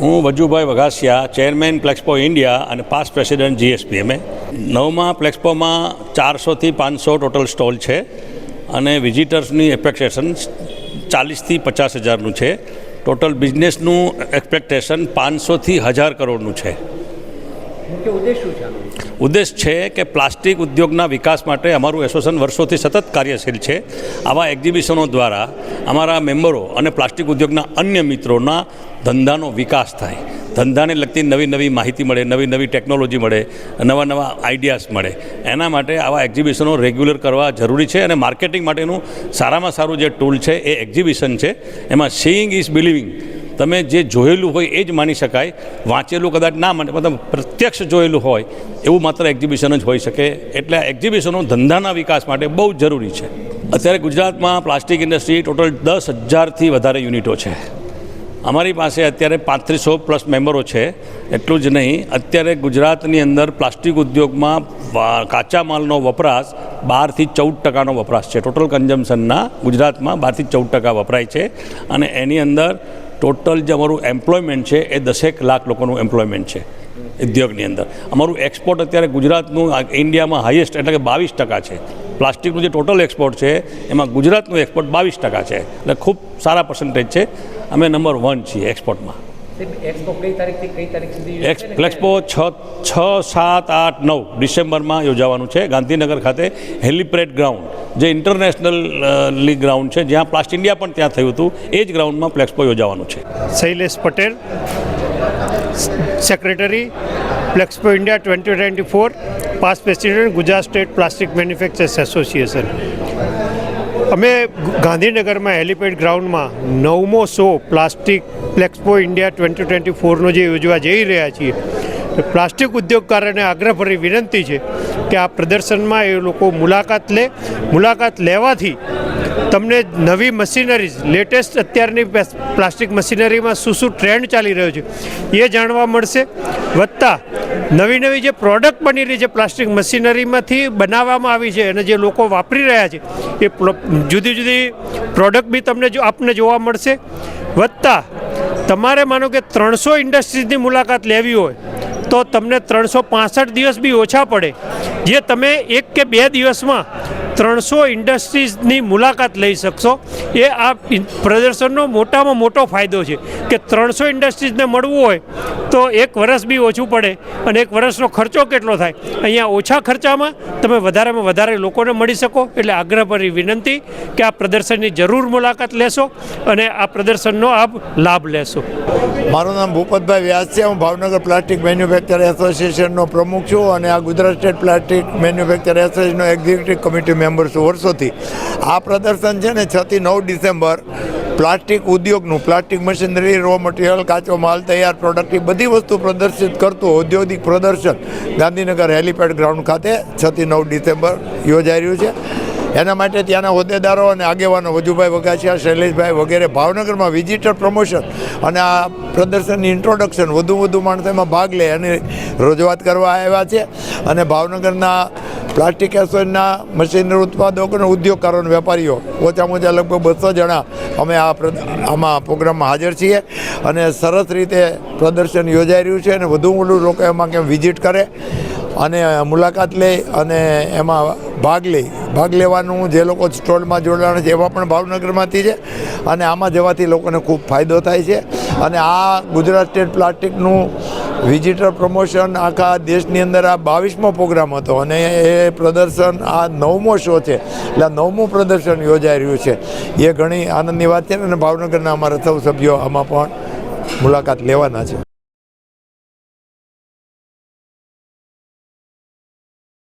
હું Vajubhai Vaghasiya, chairman Plexpo India અને past president GSPMA નવમાં પ્લેક્સપોમાં ચારસોથી પાંચસો ટોટલ સ્ટોલ છે અને વિઝિટર્સની એક્સપેક્ટેશન ચાલીસથી પચાસ હજારનું છે. ટોટલ બિઝનેસનું એક્સપેક્ટેશન પાંચસોથી હજાર કરોડનું છે. ઉદ્દેશ છે કે પ્લાસ્ટિક ઉદ્યોગના વિકાસ માટે અમારું એસોસિએશન વર્ષોથી સતત કાર્યશીલ છે. આવા એક્ઝિબિશનો દ્વારા અમારા મેમ્બરો અને પ્લાસ્ટિક ઉદ્યોગના અન્ય મિત્રોના ધંધાનો વિકાસ થાય. ધંધાને લગતી નવી નવી માહિતી મળે, નવી નવી ટેકનોલોજી મળે, નવા નવા આઈડિયાઝ મળે. એના માટે આવા એક્ઝિબિશનો રેગ્યુલર કરવા જરૂરી છે અને માર્કેટિંગ માટેનું સારામાં સારું જે ટૂલ છે એ એક્ઝિબિશન છે. એમાં સીઈંગ ઇઝ બિલિવિંગ તમે જે જોયેલું હોય એ જ માની શકાય. વાંચેલું કદાચ ના માને તમે પ્રત્યક્ષ જોયેલું હોય, એવું માત્ર એક્ઝિબિશન જ હોઈ શકે. એટલે એક્ઝિબિશનો ધંધાના વિકાસ માટે બહુ જ જરૂરી છે. અત્યારે ગુજરાતમાં પ્લાસ્ટિક ઇન્ડસ્ટ્રી ટોટલ દસ હજારથી વધારે યુનિટો છે. અમારી પાસે અત્યારે પાંત્રીસો પ્લસ મેમ્બરો છે. એટલું જ નહીં, અત્યારે ગુજરાતની અંદર પ્લાસ્ટિક ઉદ્યોગમાં કાચા માલનો વપરાશ બારથી ચૌદ ટકાનો વપરાશ છે. ટોટલ કન્ઝમ્પશનના ગુજરાતમાં બારથી ચૌદ ટકા વપરાય છે. અને એની અંદર ટોટલ જે અમારું એમ્પ્લોયમેન્ટ છે એ દસેક લાખ લોકોનું એમ્પ્લોયમેન્ટ છે ઉદ્યોગની અંદર. અમારું એક્સપોર્ટ અત્યારે ગુજરાતનું ઇન્ડિયામાં હાઈએસ્ટ એટલે કે બાવીસ ટકા છે. પ્લાસ્ટિકનું જે ટોટલ એક્સપોર્ટ છે એમાં ગુજરાતનું એક્સપોર્ટ બાવીસ ટકા છે. એટલે ખૂબ સારા પર્સન્ટેજ છે. અમે નંબર વન છીએ એક્સપોર્ટમાં. એક્સપો છ છ સાત આઠ નવ ડિસેમ્બરમાં યોજાવાનું છે ગાંધીનગર ખાતે હેલિપેડ ગ્રાઉન્ડ જે ઇન્ટરનેશનલ લીગ ગ્રાઉન્ડ છે, જ્યાં પ્લાસ્ટ ઇન્ડિયા પણ ત્યાં થયું હતું, એ જ ગ્રાઉન્ડમાં પ્લેક્સપો યોજાવાનું છે. Shailesh Patel secretary Plexpo India twenty twenty four past president Gujarat state plastic manufacturers association અમે ગાંધીનગરમાં હેલિપેડ ગ્રાઉન્ડમાં નવમો show plastic Plexpo India twenty twenty ફોરનો જે યોજવા જઈ રહ્યા છીએ પ્લાસ્ટિક ઉદ્યોગકારોને આગ્રહભરી વિનંતી છે કે આ પ્રદર્શનમાં એ લોકો મુલાકાત લે. મુલાકાત લેવાથી તમને નવી મશીનરીઝ લેટેસ્ટ અત્યારની પ્લાસ્ટિક મશીનરીમાં શું શું ટ્રેન્ડ ચાલી રહ્યો છે એ જાણવા મળશે. વત્તા નવી નવી જે પ્રોડક્ટ બની રહી છે પ્લાસ્ટિક મશીનરીમાંથી બનાવવામાં આવી છે અને જે લોકો વાપરી રહ્યા છે એ જુદી જુદી પ્રોડક્ટ બી તમને આપને જોવા મળશે. વત્તા તમારે માનો કે ત્રણસો ઇન્ડસ્ટ્રીઝની મુલાકાત લેવી હોય તો તમને ત્રણસો દિવસ બી ઓછા પડે. જે તમે એક કે બે દિવસમાં ત્રણસો ઇન્ડસ્ટ્રીઝની મુલાકાત લઈ શકશો. એ આ પ્રદર્શનનો મોટામાં મોટો ફાયદો છે કે ત્રણસો ઇન્ડસ્ટ્રીઝને મળવું હોય તો એક વર્ષ બી ઓછું પડે અને એક વર્ષનો ખર્ચો કેટલો થાય? અહીંયા ઓછા ખર્ચામાં તમે વધારેમાં વધારે લોકોને મળી શકો. એટલે આગ્રહભરી વિનંતી કે આ પ્રદર્શનની જરૂર મુલાકાત લેશો અને આ પ્રદર્શનનો આપ લાભ લેશો. મારું નામ ભૂપતભાઈ વ્યાસ છે. હું ભાવનગર પ્લાસ્ટિક મેન્યુફેક્ચર એસોસિએશનનો પ્રમુખ છું અને આ ગુજરાત સ્ટેટ પ્લાસ્ટિક મેન્યુફેક્ચર એસોસિએશનનો એક્ઝિક્યુટિવ કમિટી મેમ્બર છું વર્ષોથી. આ પ્રદર્શન છે ને છથી નવ ડિસેમ્બર પ્લાસ્ટિક ઉદ્યોગનું, પ્લાસ્ટિક મશીનરી રો મટીરિયલ કાચો માલ, તૈયાર પ્રોડક્ટ એ બધી વસ્તુ પ્રદર્શિત કરતું ઔદ્યોગિક પ્રદર્શન ગાંધીનગર હેલિપેડ ગ્રાઉન્ડ ખાતે છથી નવ ડિસેમ્બર યોજાઈ રહ્યું છે. એના માટે ત્યાંના હોદ્દેદારો અને આગેવાનો વજુભાઈ વગાસિયા, શૈલેષભાઈ વગેરે ભાવનગરમાં વિઝિટર પ્રમોશન અને આ પ્રદર્શનની ઇન્ટ્રોડક્શન વધુ વધુ માણસો એમાં ભાગ લે અને રજૂઆત કરવા આવ્યા છે. અને ભાવનગરના પ્લાસ્ટિક એસોસિએશનના મશીનરી ઉત્પાદકો ઉદ્યોગકારો અને વેપારીઓ, ઓછામાં ઓછા લગભગ બસો જણા અમે આ આમાં પ્રોગ્રામમાં હાજર છીએ અને સરસ રીતે પ્રદર્શન યોજાઈ રહ્યું છે અને વધુ વધુ લોકો એમાં કેમ વિઝિટ કરે. અને મુલાકાત લે અને એમાં ભાગ લે. ભાગ લેવાનું જે લોકો સ્ટોલમાં જોડાણ છે એવા પણ ભાવનગરમાંથી છે અને આમાં જવાથી લોકોને ખૂબ ફાયદો થાય છે. અને આ ગુજરાત સ્ટેટ પ્લાસ્ટિકનું વિઝિટર પ્રમોશન આખા દેશની અંદર આ બાવીસમો પ્રોગ્રામ હતો અને એ પ્રદર્શન આ નવમો શો છે. એટલે નવમું પ્રદર્શન યોજાઈ રહ્યું છે. એ ઘણી આનંદની વાત છે અને ભાવનગરના અમારા સૌ સભ્યો આમાં પણ મુલાકાત લેવાના છે.